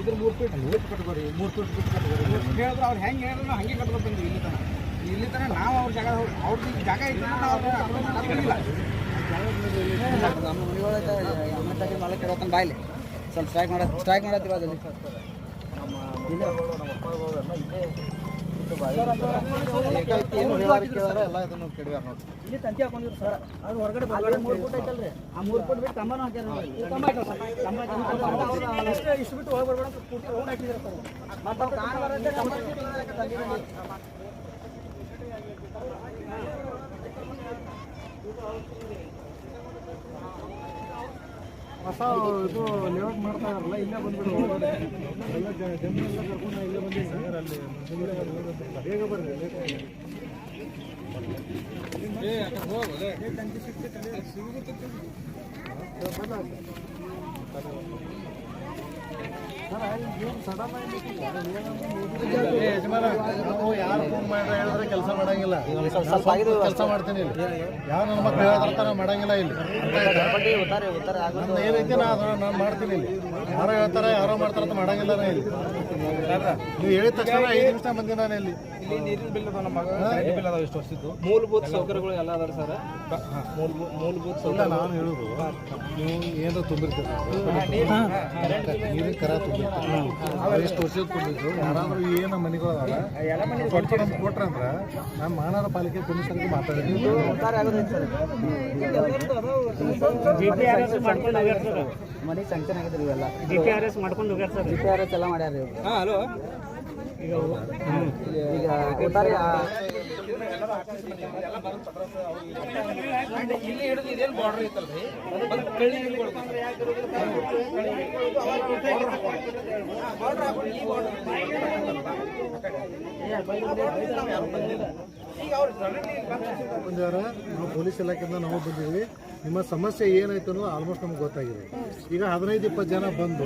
ಇದ್ರ ಮೂರು ಫೀಟ್ ಬಿಟ್ಟು ಕಟ್ಕೋರಿ ಮೂರು ಫೀಟ್ ಬಿಟ್ಟು ಕಟ್ಕೋರಿ. ಹೇಳಿದ್ರೆ ಅವ್ರು ಹೆಂಗೆ ಹೇಳಿದ್ರು ಹಂಗೆ ಕಟ್ಬೇಕು ಬಂದ್ವಿ ಇಲ್ಲಿ ತನಕ. ಇಲ್ಲಿ ತನಕ ನಾವು ಅವ್ರ ಜಾಗ ಅವ್ರದ್ದು ಜಾಗ ಇದ್ದ. ನಮ್ಮ ಮನೆಯೊಳಗೆ ಮಾಲಕ್ ಇರೋತನ ಬಾಯ್ಲಿ ಸ್ವಲ್ಪ ಸ್ಟ್ರೈಕ್ ಮಾಡ ಸ್ಟ್ರೈಕ್ ಮಾಡತ್ತೀವಿ ಅದಲ್ಲಿ ನಮ್ಮ ನಮ್ಮ ಕೆಡವ್ಯಾರ ನೋಡಿ ಇಲ್ಲಿ ತಂತಿ ಹಾಕೊಂಡಿದ್ರು ಸರ್ ಅದು ಹೊರಗಡೆ ಬಂದ್ರೆ ಮೂರು ಐತಲ್ರಿ ಆ ಮೂರು ಬಿಟ್ಟು ಕಂಬನ ಹಾಕ್ಯಾರ ಇಷ್ಟು ಬಿಟ್ಟು ಹೊಸ ಇದು ಲೇಔಟ್ ಮಾಡ್ತಾ ಇರಲ್ಲ ಇಲ್ಲೇ ಬಂದ್ಬಿಡು ಎಲ್ಲ ಜ- ಜಮೀನೆಲ್ಲ ಕರ್ಕೊಂಡು ಇಲ್ಲೇ ಬಂದಿದ್ದೀನಿ ಅಲ್ಲಿ ಮುಂದೆ ಹೋಗೋದಿಲ್ಲ. ಬೇಗ ಬರ್ರಿ. ನಾವು ಯಾರು ಫೋನ್ ಮಾಡ್ರೆ ಹೇಳಿದ್ರೆ ಕೆಲಸ ಮಾಡಂಗಿಲ್ಲ ಕೆಲಸ ಮಾಡ್ತೀನಿ ಯಾವ ನನ್ನ ಮಕ್ಳು ಹೇಳ್ತಾರ ಮಾಡಂಗಿಲ್ಲ ಇಲ್ಲಿ ಏನೈತಿ ನಾ ನಾನು ಮಾಡ್ತೀನಿ ಇಲ್ಲಿ ಯಾರೋ ಹೇಳ್ತಾರೆ ಯಾರೋ ಮಾಡ್ತಾರ ಅಂತ ಮಾಡಂಗಿಲ್ಲ ಇಲ್ಲಿ ನೀವು ಹೇಳಿದ ತಕ್ಷಣ ಐದು ನಿಮಿಷ ಬಂದಿ ನಾನು ಇಲ್ಲಿ. ಇಲ್ಲಿ ನೀರಿನ ಬಿಲ್ ಅದಾವ ನಮ್ಮ ಕರೆಂಟ್ ಬಿಲ್ ಅದಾವ ಇಷ್ಟು ವರ್ಷದ್ದು. ಮೂಲಭೂತ ಸೌಕರ್ಯಗಳು ಎಲ್ಲ ಅದಾವ ಸರ್? ಮೂಲಭೂತ ಸೌಕರ್ಯ ನಾನು ಹೇಳುದು ನೀವು ಏನಾರ ತುಂಬಿರ್ತೀರ? ನೀರಿನ ಕರ ತುಂಬಿರ್ತೀರ. ಎಷ್ಟು ವರ್ಷದ ತುಂಬಿದ್ರು ಯಾರಾದ್ರೂ ಏನು ಮನೆಗಳು ಅದಾವ. ಕೊಟ್ಟು ನಮ್ಗೆ ಕೊಟ್ರೆ ಅಂದ್ರೆ ನಮ್ಮ ಮಹಾನಗರ ಪಾಲಿಕೆ ಕಮಿಷನರ್ಗೆ ಮಾತಾಡಿದ್ವಿ ಮನೆ ಸ್ಯಾಂಕ್ಷನ್ ಆಗಿದ್ರಿ ಇವೆಲ್ಲ. ಜಿ ಪಿ ಆರ್ ಎಸ್ ಮಾಡ್ಕೊಂಡು ಹೋಗ್ಯಾರ sir. G P R S ಎಲ್ಲ ಮಾಡ್ಯಾರ ಇವ್ರು. ಹಾಂ ಹಲೋ ಈಗ ಒಟ್ಟಾರೆ ಆ- ಇಲ್ಲಿ ಹಿಡಿದು ಇದೇನು ಬಾರ್ಡರ್ ಐತಲ್ರಿ ಕಳ್ಳಿ. ಬಂದಿದ್ದಾರೆ ನಾವು ಪೊಲೀಸ್ ಇಲಾಖೆಯಿಂದ ನಾವು ಬಂದಿದ್ದೀವಿ. ನಿಮ್ಮ ಸಮಸ್ಯೆ ಏನಾಯ್ತು ಅನ್ನೋದು ಆಲ್ಮೋಸ್ಟ್ ನಮ್ಗೆ ಗೊತ್ತಾಗಿದೆ. ಈಗ ಹದಿನೈದು, ಇಪ್ಪತ್ತು ಜನ ಬಂದು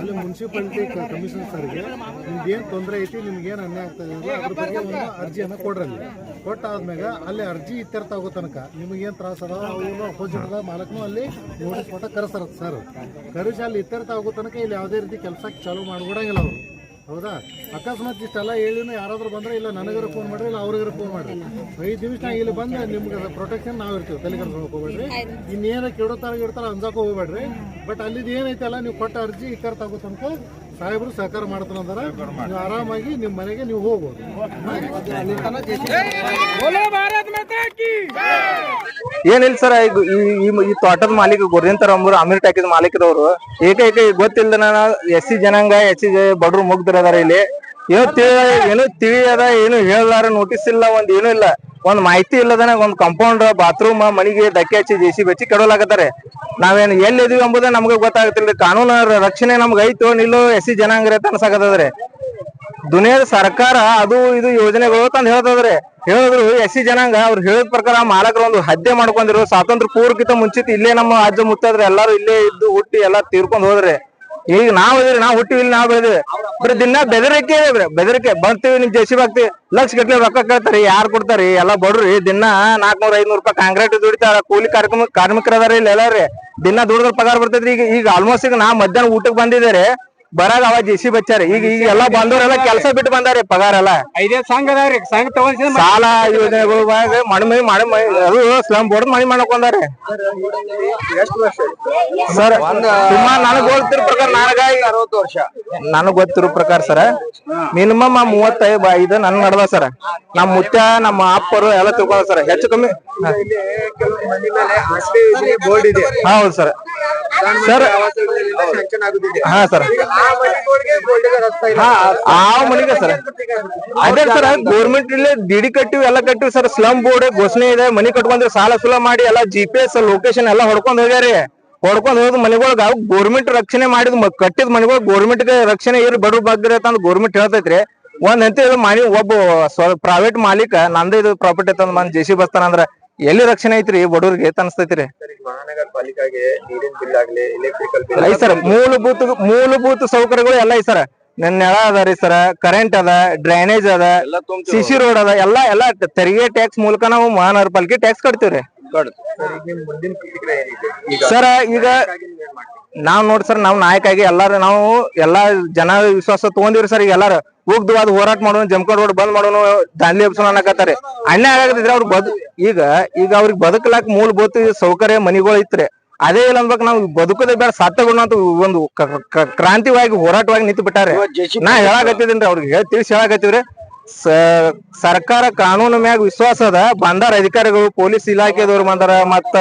ಅಲ್ಲಿ ಮುನ್ಸಿಪಾಲಿಟಿ ಕಮಿಷನರ್ ಸರ್ಗೆ ನಿಮ್ಗೇನು ತೊಂದರೆ ಐತಿ, ನಿಮ್ಗೇನು ಅನ್ಯಾಯ ಆಗ್ತದೆ ಅದ್ರ ಬಗ್ಗೆ ಒಂದು ಅರ್ಜಿಯನ್ನು ಕೊಡ್ರಲ್ಲಿ. ಕೊಟ್ಟಾದ್ಮೇಲೆ ಅಲ್ಲಿ ಅರ್ಜಿ ಇತ್ಯರ್ಥ ಆಗೋ ತನಕ ನಿಮಗೇನು ತ್ರಾಸ ಅದ ಅವ್ರು ಅಪೋಸಿಟ್ ಮಾಲಕ್ನು ಅಲ್ಲಿ ನೋಟಿಸ್ ಕೊಟ್ಟ ಕರೆಸ್ತಾರ ಸರ್ ಕರೆಸಿ ಅಲ್ಲಿ ಇತ್ಯರ್ಥ ಆಗೋ ತನಕ ಇಲ್ಲಿ ಯಾವುದೇ ರೀತಿ ಕೆಲಸ ಚಾಲೂ ಮಾಡ್ಬಿಡಂಗಿಲ್ಲ ಅವರು. ಹೌದಾ? ಅಕಸ್ಮಾತ್ ಇಷ್ಟೆಲ್ಲ ಹೇಳಿನೂ ಯಾರಾದ್ರೂ ಬಂದ್ರೆ ಇಲ್ಲ ನನಗಾರ ಫೋನ್ ಮಾಡ್ರಿ ಇಲ್ಲ ಅವ್ರಿಗಾರ ಫೋನ್ ಮಾಡ್ರಿ? ಐದು ನಿಮಿಷ ಇಲ್ಲಿ ಬಂದು ನಿಮ್ಗೆ ಪ್ರೊಟೆಕ್ಷನ್ ನಾವು ಇರ್ತೀವಿ ತಲೆ ಕೆಡ್ಸ್ಕೊಳಕ್ ಹೋಗ್ಬೇಡ್ರಿ ಇನ್ನೇನ ಕೆಡೋತಾರ ಇಡ್ತಾರ ಅಂಜಾಕ ಹೋಗ್ಬೇಡ್ರಿ. ಬಟ್ ಅಲ್ಲಿದ್ ಏನೈತಲ್ಲ ನೀವು ಕೊಟ್ಟ ಅರ್ಜಿ ಈ ತನಕ ಸಾಹೇಬರು ಸಹಕಾರ ಮಾಡ್ತಾನಂದಾರ ನೀವು ಆರಾಮಾಗಿ ನಿಮ್ಮ ಮನೆಗೆ ನೀವು ಹೋಗ್ಬೋದು. ಏನಿಲ್ಲ ಸರ್ ಈಗ ಈ- ಈ ಈ ತೋಟದ ಮಾಲೀಕ ಗುರ್ದಿಂತರ ಅಂಬರು ಅಮೀರ್ ಟಾಕಿದ ಮಾಲೀಕರವರು ಏಕೈಕ ಗೊತ್ತಿಲ್ಲದ ಎಸ್ ಸಿ ಜನಾಂಗ ಎಸ್ ಸಿ ಬಡ್ರು ಮುಗ್ದಿರದಾರ ಇಲ್ಲಿ. ಏನೋ ತಿಳಿ ಏನೋ ತಿಳಿ ಅದ, ಏನು ಹೇಳಲಾರ ನೋಟಿಸ್ ಇಲ್ಲ, ಒಂದ್ ಏನು ಇಲ್ಲ. ಒಂದ್ ಮಾಹಿತಿ ಇಲ್ಲದನ ಒಂದ್ ಕಾಂಪೌಂಡ್ ಬಾತ್ರೂಮ್ ಮನಿಗೆ ಧಕ್ಕೆ ಹಚ್ಚಿ ಜೆ ಸಿ ಬೆಚ್ಚಿ ಕೆಡೋಲಾಗತ್ತಾರೆ ನಾವೇನು ಎಲ್ಲಿ ಇದೀವಿ ಎಂಬುದೇ ನಮ್ಗೆ ಗೊತ್ತಾಗತ್ತಿಲ್ಲ ಕಾನೂನು ರಕ್ಷಣೆ ನಮ್ಗೆ ಐತೋ, ನಿಲ್ಲೋ ಎಸ್ ಸಿ ಜನಾಂಗ ಅಂತ ಅನ್ಸಾಕತ್ತದ್ರಿ. ದುನಿಯಾದ ಸರ್ಕಾರ ಅದು ಇದು ಯೋಜನೆಗಳು ತಂದು ಹೇಳ್ತದ್ರಿ. ಹೇಳಿದ್ರು ಎಸ್ ಸಿ ಜನಾಂಗ, ಅವ್ರು ಹೇಳಿದ ಪ್ರಕಾರ ಮಾಲಕರು ಒಂದು ಹದ್ದೆ ಮಾಡ್ಕೊಂಡಿರೋ ಸ್ವಾತಂತ್ರ್ಯ ಪೂರ್ವಕ್ಕಿಂತ ಮುಂಚಿತ ಇಲ್ಲೇ ನಮ್ಮ ಅಜ್ಜ ಮುತ್ತಾದ್ರೆ ಎಲ್ಲಾರು ಇಲ್ಲೇ ಇದ್ದು ಹುಟ್ಟಿ ಎಲ್ಲಾ ತೀರ್ಕೊಂಡ್ ಹೋದ್ರಿ. ಈಗ ನಾವ್ ಇದ್ರೆ ನಾವ್ ಹುಟ್ಟಿವಿ ಇಲ್ಲಿ ನಾವ್ ಬೆಳೆದಿವಿ. ದಿನ ಬೆದರಿಕೆ ಬೆದರಿಕೆ. ಬರ್ತೀವಿ ನಿಮ್ ಜೆಸಿ ಬಾಕ್ತಿ ಲಕ್ಷ ಗಟ್ಲೆ ರೊಕ್ಕ ಕೇಳ್ತಾರಿ, ಯಾರು ಕೊಡ್ತಾರಿ? ಎಲ್ಲಾ ಬಡ್ರಿ. ದಿನ ನಾಲ್ಕನೂರ, ಐದ್ನೂರ್ ರೂಪಾಯಿ ಕಾಂಕ್ರೀಟ್ ದುಡಿತಾರ, ಕೂಲಿ ಕಾರ್ಯಕ್ರಮ ಕಾರ್ಮಿಕರ ಅದಾರ ಇಲ್ಲಿ ಎಲ್ಲಾರಿ ದಿನ ದುಡಿದ್ರ ಪಗಾರ ಬರ್ತೈತ್ರಿ. ಈಗ ಈಗ ಆಲ್ಮೋಸ್ಟ್ ಈಗ ನಾ ಮಧ್ಯಾಹ್ನ ಊಟಕ್ಕೆ ಬಂದಿದ್ದಾರೆ. ಬರಾಗ ಅವ ಜೆಸಿ ಬಚ್ಚಾರ ಈಗ ಈಗ ಎಲ್ಲಾ ಬಂದವರೆಲ್ಲ ಕೆಲಸ ಬಿಟ್ಟು ಬಂದಾರಿ ಪಗಾರ ಎಲ್ಲ ಐದೇ ಸಂಘ ಅದಾವ್ರಿ ಸಂಘ ತಗೊಂಡ್ ಸಾಲ ಯೋಜನೆಗಳು ಮಣ್ಣು ಮಣಿ ಮಾಡಿ ಅದು ಸ್ಲಮ್ ಬೋರ್ಡ್ ಮಣಿ ಮಾಡಕೊಂಡಾರೆ ಸರ್ ಸುಮಾರು ನನಗ್ ಗೊತ್ತಿರೋ ಪ್ರಕಾರ ನನಗ ಅರವತ್ತು ವರ್ಷ ನನಗ್ ಗೊತ್ತಿರೋ ಪ್ರಕಾರ ಸರ್ ಮಿನಿಮಮ್ ಮೂವತ್ತೈದು ಐದು ನನ್ ನಡ್ದ ಸರ್. ನಮ್ಮ ಮುತ್ಯ ನಮ್ಮ ಅಪ್ಪರು ಎಲ್ಲ ತಿಳ್ಕೊಂಡ ಸರ್. ಹೆಚ್ಚು ಕಮ್ಮಿ ಬೋರ್ಡ್ ಇದೆ ಹೌದು ಸರ್. ಸರ್ ಹಾ ಸರ್. ಆ ಮನೆಗೆ ಸರ್. ಅದೇ ಸರ್ ಗೋರ್ಮೆಂಟ್ ಇಲ್ಲೇ ಡಿಡಿ ಕಟ್ಟಿವಿ ಎಲ್ಲ ಕಟ್ಟಿವಿ ಸರ್. ಸ್ಲಮ್ ಬೋರ್ಡ್ ಘೋಷಣೆ ಇದೆ. ಮನಿ ಕಟ್ಕೊಂಡ್ರೆ ಸಾಲ ಸುಲ ಮಾಡಿ ಎಲ್ಲ ಜಿ ಪಿ ಎಸ್ ಲೊಕೇಶನ್ ಎಲ್ಲ ಹೊಡ್ಕೊಂಡ್ ಹೋಗ್ಯಾರಿ. ಹೊಡ್ಕೊಂಡ್ ಹೋದ್ ಮನೆಗಳ್ಗ ಗೋರ್ಮೆಂಟ್ ರಕ್ಷಣೆ ಮಾಡಿದ್ ಕಟ್ಟಿದ ಮನೆಗಳು ಗೋರ್ಮೆಂಟ್ ರಕ್ಷಣೆ ಇರ್ ಬಡವ್ರ ಬಗ್ಗೆ ಅಂತ ಗೋರ್ಮೆಂಟ್ ಹೇಳ್ತೈತ್ರಿ. ಒಂದ್ ಅಂತ ಮನಿ ಒಬ್ಬ ಪ್ರೈವೇಟ್ ಮಾಲೀಕ ನಂದೇ ಇದು ಪ್ರಾಪರ್ಟಿ ತಂದ್ ಜೆ ಸಿ ಬಸ್ತಾನ ಅಂದ್ರ ಎಲ್ಲಿ ರಕ್ಷಣೆ ಐತ್ರಿ ಬಡವ್ರಿಗೆ ಅನ್ಸ್ತೈತ್ರಿ. ಮಹಾನಗರ ಪಾಲಿಕೆಗೆ ನೀರಿನ ಬಿಲ್ ಆಗ್ಲಿ ಎಲೆಕ್ಟ್ರಿಕಲ್ ಬಿಲ್ ಐ ಸರ್ ಮೂಲಭೂತ ಮೂಲಭೂತ ಸೌಕರ್ಯಗಳು ಎಲ್ಲ ಐ ಸರ್ ನನ್ನ ನೆಲ ಅದ ರೀ ಸರ ಕರೆಂಟ್ ಅದ ಡ್ರೈನೇಜ್ ಅದ ಸಿಸಿ ರೋಡ್ ಅದ ಎಲ್ಲಾ ಎಲ್ಲಾ ತೆರಿಗೆ ಟ್ಯಾಕ್ಸ್ ಮೂಲಕ ನಾವು ಮಹಾನಗರ ಪಾಲಿಕೆ ಟ್ಯಾಕ್ಸ್ ಕಟ್ತೀವ್ರಿ. ಸರ್ ಈಗ ನಾವ್ ನೋಡಿ ಸರ್ ನಾವ್ ನಾಯಕ ಆಗಿ ಎಲ್ಲಾರು ನಾವು ಎಲ್ಲಾ ಜನ ವಿಶ್ವಾಸ ತಗೊಂಡಿವ್ರಿ ಸರ್ ಈಗ ಎಲ್ಲಾರು. ಉಗ್ಧವಾದ ಹೋರಾಟ ಮಾಡೋಣ ಜಮಖಂಡ್ ರೋಡ್ ಬಂದ್ ಮಾಡೋಣ ದಾಂಧಿ ಎಬ್ಸೋಣ ಅನ್ನಕತ್ತಾರೆ. ಅನ್ಯಾಯ ಆಗಿದ್ರೆ ಅವ್ರ ಬದು ಈಗ ಈಗ ಅವ್ರಿಗೆ ಬದುಕಲಾಕ ಮೂಲಭೂತ ಸೌಕರ್ಯ ಮನಿಗಳು ಇತ್ರಿ. ಅದೇ ಇಲ್ಲ ಅನ್ಬೇಕು ನಾವು ಬದುಕದೇ ಬೇಡ ಸತ್ತಗುಣ ಅಂತ ಒಂದು ಕ್ರಾಂತಿವಾಗಿ ಹೋರಾಟವಾಗಿ ನಿಂತು ಬಿಟ್ಟಾರೆ ನಾ ಹೇಳಾಕತ್ತಿದ್ದೀನಿ ಅವ್ರಿಗೆ ಹೇಳ್ ತಿಳಿಸಿ ಹೇಳಾಕತ್ತೀವ್ರಿ. ಸರ್ಕಾರ ಕಾನೂನು ಮ್ಯಾಗ ವಿಶ್ವಾಸ ಅದ. ಬಂದಾರ ಅಧಿಕಾರಿಗಳು ಪೊಲೀಸ್ ಇಲಾಖೆದವ್ರು ಬಂದಾರ. ಮತ್ತ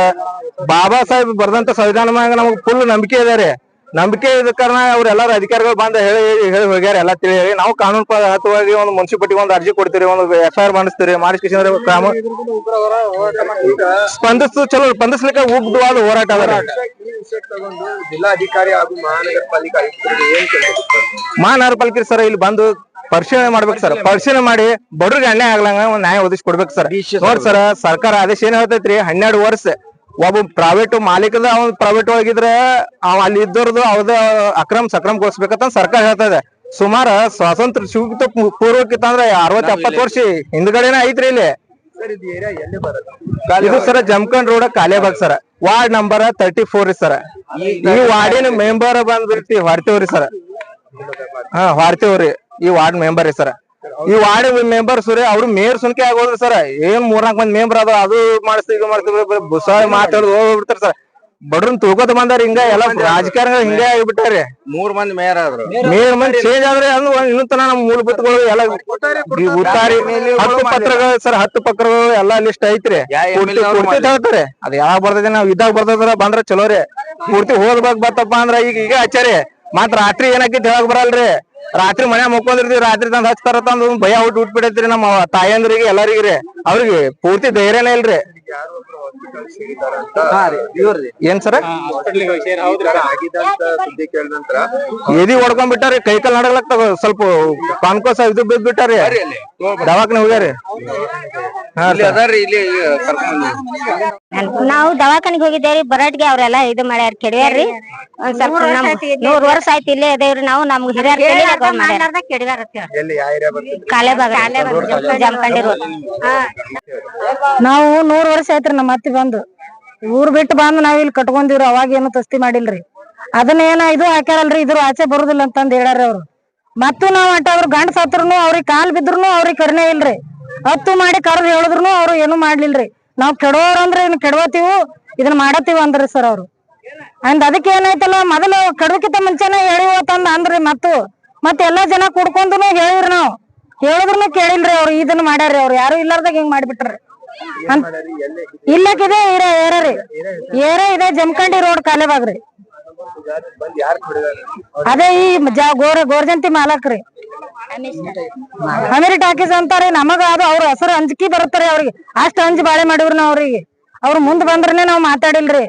ಬಾಬಾ ಸಾಹೇಬ್ ಬರ್ದಂತ ಸಂವಿಧಾನ ಮ್ಯಾಗ ನಮಗ್ ಫುಲ್ ನಂಬಿಕೆ ಇದಾರೆ ನಂಬಿಕೆ ಇದ ಕಾರಣ ಅವ್ರೆಲ್ಲಾರು ಅಧಿಕಾರಿಗಳು ಬಂದ ಹೇಳಿ ಹೇಳಿ ಹೋಗ್ಯಾರ ಎಲ್ಲಾ ತಿಳಿ ಹೇಳಿ. ನಾವು ಕಾನೂನು ಹತ್ತವಾಗಿ ಒಂದು ಮುನ್ಸಿಪಲ್ಟಿಗೆ ಒಂದು ಅರ್ಜಿ ಕೊಡ್ತೀರಿ ಒಂದು ಎಫ್ ಐ ಆರ್ ಮಾಡಿಸ್ತೀರಿ ಮಾಡಿಸ್ಕಿಸಿದ್ರೆ ಕ್ರಮ. ಸ್ಪಂದಿಸ್ತು ಚಲೋ ಸ್ಪಂದಿಸ್ಲಿಕ್ಕೆ ಉಗ್ಧವಾದ ಹೋರಾಟ ಅದ ಜಿಲ್ಲಾಧಿಕಾರಿ ಹಾಗೂ ಮಹಾನಗರ ಪಾಲಿಕೆ ಮಹಾನಗರ ಪಾಲಿಕೆ ಸರ್ ಇಲ್ಲಿ ಬಂದು ಪರಿಶೀಲನೆ ಮಾಡ್ಬೇಕು ಸರ್. ಪರಿಶೀಲನೆ ಮಾಡಿ. ಬಡ್ರಿಗೆ ಅನ್ಯಾಯ ಆಗ್ಲಂಗ ಒಂದ್ ನ್ಯಾಯ ಒದಗಿಸಿ ಕೊಡ್ಬೇಕು ಸರ್. ನೋಡ್ ಸರ್ ಸರ್ಕಾರ ಆದೇಶ ಏನ್ ಹೇಳ್ತೈತ್ರಿ? ಹನ್ನೆರಡು ವರ್ಷ. ಒಬ್ಬ ಪ್ರೈವೇಟ್ ಮಾಲೀಕದ ಅವ್ನ ಪ್ರೈವೇಟ್ ಒಳಗಿದ್ರೆ ಅವ್ ಅಲ್ಲಿ ಇದ್ದವ್ರದ್ದು ಅವ್ರದ ಅಕ್ರಮ ಸಕ್ರಮಗೊಳಿಸ್ಬೇಕಂತ ಸರ್ಕಾರ ಹೇಳ್ತದೆ ಸುಮಾರು ಸ್ವಾತಂತ್ರ್ಯ ಸಿಗುತ್ತ ಪೂರ್ವಕ್ಕೆ ಅಂದ್ರೆ ಅರವತ್ ಎಪ್ಪತ್ ವರ್ಷ ಹಿಂದ್ಗಡೆನೆ ಐತ್ರಿ ಇಲ್ಲಿ. ಸರ್ ಇದು sir Jamkhand road Kalebag sir. Ward number thirty four sir. ಈ ವಾರ್ಡಿನ ಮೆಂಬರ್ ಬಂದ್ಬಿಡ್ತಿ ಹೊರ್ತೇವ್ರಿ ಸರ್. ಹಾ ಹೊರ್ತೇವ್ರಿ ಈ ವಾರ್ಡ್ ಮೆಂಬರ್ ರೀ ಸರ್. ಈ ವಾರ್ಡ್ ಮೆಂಬರ್ ಸುರಿ ಅವ್ರು ಮೇಯರ್ ಸುನ್ಕೆ ಆಗೋದ್ರಿ ಸರ್. ಏನ್ ಮೂರ್ನಾಲ್ಕು ಮಂದಿ ಮೆಂಬರ್ ಅದ ಅದು ಮಾಡಿಸ್ತೀವಿ ಇದು ಮಾಡ್ತೀವಿ ಬುಸ ಮಾತಾಡೋದು ಹೋಗ್ಬಿಡ್ತಾರ ಸರ್. ಬಡ್ರನ್ ತೂಕೋತ ಬಂದಾರ ಹಿಂಗ ಎಲ್ಲ ರಾಜಕಾರಣ ಹಿಂಗೆ ಆಗಿಬಿಟ್ಟಾರಿ ಮೂರ್ ಮಂದಿ ಮೇಯರ್ ಆದ್ರು. ಮೇಯರ್ ಮಂದಿ ಚೇಂಜ್ ಆದ್ರೆ ಅದು ಇನ್ನೂ ತನ ನಮ್ ಮೂಲಭೂತಗಳು ಎಲ್ಲ ಉತ್ತಾರಿ ಹತ್ತು ಪತ್ರಗಳು ಸರ್ ಹತ್ತು ಪತ್ರಗಳು ಎಲ್ಲಾ ಲಿಸ್ಟ್ ಐತ್ರಿ. ಪೂರ್ತಿ ತಗೋತಾರೆ ಅವ್ರು ಹೇಳ್ತಾರೆ ಅದ್ ಯಾವಾಗ ಬರ್ತದೆ ನಾವ್ ಇದಾಗ ಬರ್ತದ್ರ ಬಂದ್ರ ಚಲೋ ರೀ. ಪೂರ್ತಿ ಹೋಗ್ಬೇಕು ಬತ್ತಪ್ಪ ಅಂದ್ರ ಈಗ ಈಗ ಹಚ್ಚಾರಿ ಮಾತ್ರ ರಾತ್ರಿ ಏನಾಕಿತ್ ಹೇಳಕ್ ಬರಲ್ರಿ. ರಾತ್ರಿ ಮನೆ ಮುಕ್ಕೊಂಡಿರ್ತೀವಿ ರಾತ್ರಿ ತಂದ್ ಹಚ್ತಾರ ತಂದ್ ಭಯ ಹುಟ್ಟು ಹುಟ್ಬಿಡೈತ್ರಿ ನಮ್ಮ ತಾಯಂದ್ರಿಗೆ ಎಲ್ಲರಿಗೆ ರೀ ಅವ್ರಿಗೆ ಪೂರ್ತಿ ಧೈರ್ಯನೇ ಇಲ್ರಿ. ಏನ್ ಸರ್? ಆಗಿದಂತ ಸುದ್ದಿ ಕೇಳಿದ ನಂತರ. ಎದಿ ಹೊಡ್ಕೊಂಡ್ ಬಿಟ್ಟಾರಿ ಕೈ ಕಾಲ್ ನಡಗ್ಲಾಗ್ತಾವ ಸ್ವಲ್ಪ ಕಾನ್ಕೋಸ ಇದು ಬಿದ್ ಬಿಟ್ಟಾರಿ. ದವಾಖಾನೆ ಹೋಗ್ಯಾರಿ? ಹಾ ಇಲ್ಲಿ ಅದಾರ್ರಿ ಇಲ್ಲಿ ಕರ್ಕೊಂಡ್ ನಾವು ದವಾಖಾನೆಗೆ ಹೋಗಿದ್ದೇವ್ರಿ ಬರಡ್ಗೆ ಅವ್ರೆಲ್ಲ ಇದು ಮಾಡ್ಯಾರ ಕೆಡ್ಯಾರ್ರಿ ಒಂದ್ ಸ್ವಲ್ಪ ನಮ್ ನೂರ್ ವರ್ಷ ಆಯ್ತು ಇಲ್ಲೇ ಇದೇವ್ರಿ ನಾವು ನಮ್ಗೆ ಹಿರಿಯರ್ ಕೆಡ್ಯಾರ ಎಲ್ಲಿ ಯಾವ ಏರಿಯಾ ಬರ್ತದೆ ಕಾಲೇಬಾಗ ಜಮಖಂಡಿ ರೋಡ್ ನಾವು ನೂರ್ ವರ್ಷ ಆಯ್ತ್ರಿ ನಮ್ಮ ಅತ್ತಿ ಬಂದು. ಊರ್ ಬಿಟ್ಟು ಬಂದು ನಾವ್ ಇಲ್ಲಿ ಕಟ್ಕೊಂಡಿವ್ರಿ ಅವಾಗ ಏನು ತಸ್ತಿ ಮಾಡಿಲ್ರಿ. ಅದನ್ನ ಏನ ಇದು ಹಾಕ್ಯಾರಲ್ರಿ ಇದ್ರ ಆಚೆ ಬರುದಿಲ್ಲ ಅಂತಂದ್ ಹೇಳಾರ ಅವ್ರು. ಮತ್ತು ನಾವ್ ಅಟ್ಟ ಅವ್ರ ಗಂಡ ಸತ್ರುನು ಅವ್ರಿಗೆ ಕಾಲ್ ಬಿದ್ರುನು ಅವ್ರಿಗೆ ಕರ್ನೆ ಇಲ್ರಿ. ಹತ್ತು ಮಾಡಿ ಕರ್ದ್ ಹೇಳಿದ್ರು ಅವ್ರು ಏನು ಮಾಡ್ಲಿಲ್ರಿ. ನಾವ್ ಕೆಡೋರ್ ಅಂದ್ರೆ ಇನ್ ಕೆಡವತ್ತೀವು ಇದನ್ನ ಮಾಡತ್ತೀವಿ ಅಂದ್ರಿ ಸರ್ ಅವ್ರು. ಅಂದ್ ಅದಕ್ಕೆ ಏನಾಯ್ತಲ್ಲ ಮೊದಲು ಕೆಡವಕ್ಕಿಂತ ಮುಂಚೆನೆ ಹೇಳಿವತ್ತಂದ ಅಂದ್ರಿ ಮತ್ತು ಮತ್ ಎಲ್ಲಾ ಜನ ಕುಡ್ಕೊಂಡುನು ಹೇಳಿವ್ರಿ ನಾವ್. ಹೇಳಿದ್ರು ಕೇಳಿಲ್ರಿ ಅವ್ರು, ಇದನ್ನ ಮಾಡ್ಯಾರ್ರಿ ಅವ್ರು. ಯಾರು ಇಲ್ಲಾರ್ದಾಗ ಹಿಂಗ್ ಮಾಡ್ಬಿಟ್ರಿ. ಇಲ್ಲಕ್ಕಿದೆ ಏರ ಏರರಿ ಏರ ಇದೆ ಜಮಖಂಡಿ ರೋಡ್ ಕಾಲೇಬಾಗ್ರಿ ಅದೇ ಈ ಗೋರ, ಗೋರ್ಜಂತಿ ಮಾಲಕ್ರಿ ಅಮೀರ್ ಟಾಕೀಸ್ ಅಂತಾರೆ ನಮಗ ಅದು ಅವ್ರ ಹೆಸರು ಅಂಜಿಕಿ ಬರುತ್ತಾರೆ ಅವ್ರಿಗೆ. ಅಷ್ಟ್ ಅಂಜಿ ಬಾಳೆ ಮಾಡಿವ್ರಿ ನಾವ್ ಅವ್ರಿಗೆ. ಅವ್ರು ಮುಂದ್ ಬಂದ್ರನೆ ನಾವ್ ಮಾತಾಡಿಲ್ರಿ.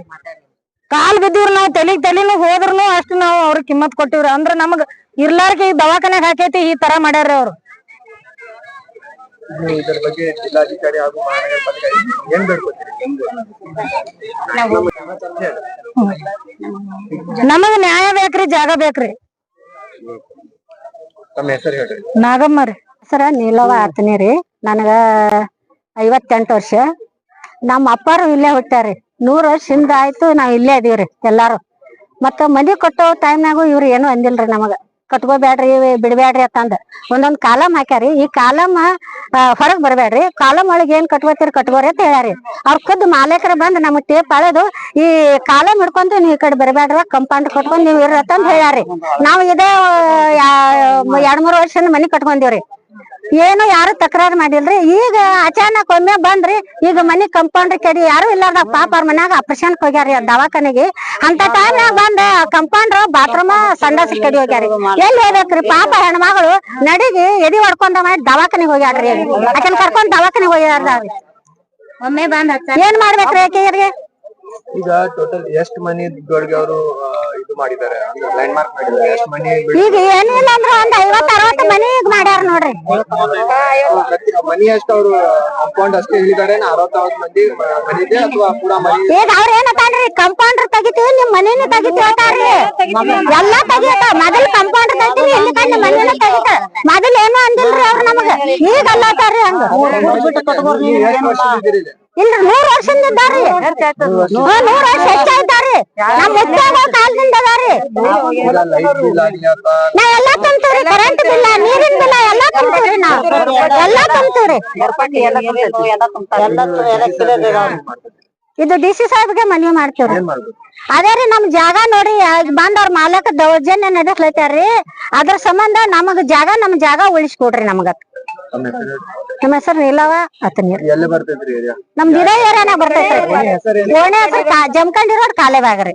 ಕಾಲ್ ಬಿದ್ದಿವ್ರಿ ನಾವ್ ತಲಿಗ್ ತಲಿನೂ ಹೋದ್ರುನು ಅಷ್ಟು ನಾವ್ ಅವ್ರಿಗೆ ಕಿಮ್ಮತ್ ಕೊಟ್ಟಿವ್ರಿ. ಅಂದ್ರ ನಮಗ್ ಇರ್ಲಾರ್ಕ ಈ ದವಾಖಾನ್ಯಾಗ ಹಾಕೈತಿ ಈ ತರ ಮಾಡ್ಯಾರ ಅವ್ರು. ನೀವು ಇದರ ಬಗ್ಗೆ ಜಿಲ್ಲಾಧಿಕಾರಿ ಹಾಗೂ ಮಹಾನಗರ ಪಾಲಿಕೆ ಆಯುಕ್ತರಿಗೆ ಏನ್ ಬೇಡ್ಕೊತೀರಿ ಹೆಂಗ್ ನ್ಯಾಯ ಬೇಕ್ರಿ ಜಾಗ ಬೇಕ್ರಿ. ತಮ್ಮ ಹೆಸರು ಹೇಳ್ರಿ. ನಾಗಮ್ಮ ರೀ. ಸರ ನೀಲವ ಆತನಿ ರೀ. ನನಗ ಐವತ್ತೆಂಟು ವರ್ಷ. ನಮ್ಮ ಅಪ್ಪಾರು ಇಲ್ಲೇ ಹುಟ್ಟಾರಿ ನೂರ್ ವರ್ಷದಿಂದ ಆಯ್ತು ನಾವ್ ಇಲ್ಲೇ ಅದೀವ್ರಿ ಎಲ್ಲಾರು. ಮತ್ತ ಮನಿ ಕೊಟ್ಟೋ ಟೈಮ್ನಾಗು ಇವ್ರು ಏನು ಅಂದಿಲ್ರಿ ನಮಗ. ಕಟ್ಕೋಬ್ಯಾಡ್ರಿ ಬಿಡ್ಬ್ಯಾಡ್ರಿ ಅಂತಂದ. ಒಂದೊಂದ್ ಕಾಲಮ್ ಹಾಕ್ಯಾರಿ. ಈ ಕಾಲಮ್ ಹೊರಗ್ ಬರ್ಬ್ಯಾಡ್ರಿ ಕಾಲಮ್ ಒಳಗ್ ಏನ್ ಕಟ್ಕೋತೀರಿ ಕಟ್ಕೋರಿ ಅಂತ ಹೇಳ್ಯಾರಿ. ಅವ್ರ ಖುದ್ ಮಾಲೀಕರು ಬಂದ್ ನಮಗ್ ಟೇಪ್ ಅಳೆದು, ಈ ಕಾಲಮ್ ಹಿಡ್ಕೊಂಡು ನೀವ್ ಈ ಕಡೆ ಬರ್ಬ್ಯಾಡ್ರ ಕಂಪೌಂಡ್ ಕಟ್ಕೊಂಡ್ ನೀವ್ ಇರ್ರಿ ಅಂತ ಹೇಳ್ಯಾರಿ. ನಾವ್ ಇದೇ ಎರಡ್ ಮೂರ್ ವರ್ಷ ಮನಿ ಕಟ್ಕೊಂಡಿವ್ರಿ. ಏನು ಯಾರು ತಕರಾರು ಮಾಡಿಲ್ರಿ. ಈಗ ಅಚಾನಕ್ ಒಮ್ಮೆ ಬಂದ್ರಿ ಈಗ ಮನಿ ಕಂಪೌಂಡ್ರಿ ಕಡಿ ಯಾರು ಇಲ್ಲಾರ್ದ ಪಾಪ ಅವ್ರ ಮನ್ಯಾಗ ಆಪರೇಷನ್ ಹೋಗ್ಯಾರಿ ಆ ದವಾಖಾನೆಗೆ. ಅಂತ ಟೈಮ್ನಾಗ ಬಂದ ಕಂಪೌಂಡ್ರ್ ಬಾತ್ರೂಮ್ ಸಂಡಾಸ್ ಕಡಿ ಹೋಗ್ಯಾರಿ ಎಲ್ಲಿ ಹೋಗ್ಬೇಕ್ರಿ? ಪಾಪ ಹೆಣ್ಮಗಳು ನಡಿಗೆ ಎದಿ ಹೊಡ್ಕೊಂಡ ಮಾಡಿ ದವಾಖಾನೆಗೆ ಹೋಗ್ಯಾಡ್ರಿ ಆಕೆನ್ ಕರ್ಕೊಂಡ್ ದವಾಖಾನೆಗೆ ಹೋಗ್ಯಾರ ಒಮ್ಮೆ ಬಂದ ಏನ್ ಮಾಡ್ಬೇಕ್ರಿ ಆಕೆ ಈಗ ಟೋಟಲ್ ಎಷ್ಟ್ ಮನಿಗಳಿಗೆ ಅವರು ಇದು ಮಾಡಿದ್ದಾರೆ ಲ್ಯಾಂಡ್ ಮಾರ್ಕ್ ಮಾಡಿದ್ದಾರೆ ಎಷ್ಟು ಮನಿ ಈಗ ಏನಿಲ್ಲ ಅಂದ್ರ ಒಂದ್ ಐವತ್ ಅರವತ್ ಮನಿ ಈಗ ಮಾಡ್ಯಾರ ನೋಡ್ರಿ ಮನಿ ಅಷ್ಟು ಅವರು ಕಾಂಪೌಂಡ್ ಅಷ್ಟೇ ಹೇಳಿದ್ದಾರೆ ಅರವತ್ ಅರವತ್ ಮಂದಿ ಮನಿ ಇದೆ ಅಥವಾ ಪೂರಾ ಮನಿ ಈಗ ಅವ್ರ ಏನಂತಾನ್ರಿ ಕಂಪೌಂಡರ್ ತೆಗಿತೀವಿ ನಿಮ್ ಮನಿನ ತೆಗಿತೀವಿ ಅಂತಾರ್ರಿ ಎಲ್ಲಾ ತೆಗಿಯತ ಮೊದಲ್ ಕಂಪೌಂಡರ್ ತೆಗಿತೀವಿ ಇಲ್ಲಿ ಕಂಡು ಮನಿನ ತೆಗಿತ ಮೊದಲ್ ಏನೋ ಅಂದಿಲ್ರಿ ಅವ್ರ ನಮಗ ಈಗ ಅಲ್ಲತಾರ್ರಿ ಹಂಗ ಇಲ್ಲಿ? ಇಲ್ರಿ ನೂರ್ ವರ್ಷದಿಂದ ಹ್ಮ್, ನೂರ್ ವರ್ಷ ಹೆಚ್ಚಾಯ್ತಾರ್ರಿ ನಮ್ ಮುತ್ತಾಗ ಕಾಲದಿಂದ ಅದಾರಿ ನಾವ್ ಎಲ್ಲಾ ತುಂಬ್ತೀವ್ರಿ ಕರೆಂಟ್ ಬಿಲ್ಲ ನೀರಿನ ಬಿಲ್ಲ ಎಲ್ಲಾ ತುಂಬ್ತೀವ್ರಿ ನಾವ್. ಎಲ್ಲಾ ತುಂಬ್ತೀವ್ರಿ ಇದು ಡಿ ಸಿ ಸಾಹೇಬ್ಗೆ ಮನವಿ ಮಾಡ್ತೀವ್ರಿ. ಅದೇ ರೀ ನಮ್ ಜಾಗ ನೋಡಿ ಬಂದವ್ರ ಬಂದ್ ಅವ್ರ ಮಾಲಕ ದೌರ್ಜನ್ಯ ನಡೆಸ್ಲೈತಾರ್ರಿ ಅದ್ರ ಸಂಬಂಧ ನಮಗ್ ಜಾಗ ನಮ್ ಜಾಗ ಉಳಿಸ್ಕೊಡ್ರಿ ನಮಗ. ನಮ್ಮ ಹೆಸರು ನೀಲವ ಅತನೀರ್ ಎಲ್ಲಿ ಬರ್ತೈತ್ರಿ ಏರಿಯಾ ನಮ್ದು ಇದೇ ಏರಿಯಾನಾಗ ಬರ್ತೈತ್ರಿ ಹೆಸರು ಓಣೆ ಹೆಸರು ಜಮಖಂಡಿ ರೋಡ್ ಕಾಲೇಬಾಗ್ರಿ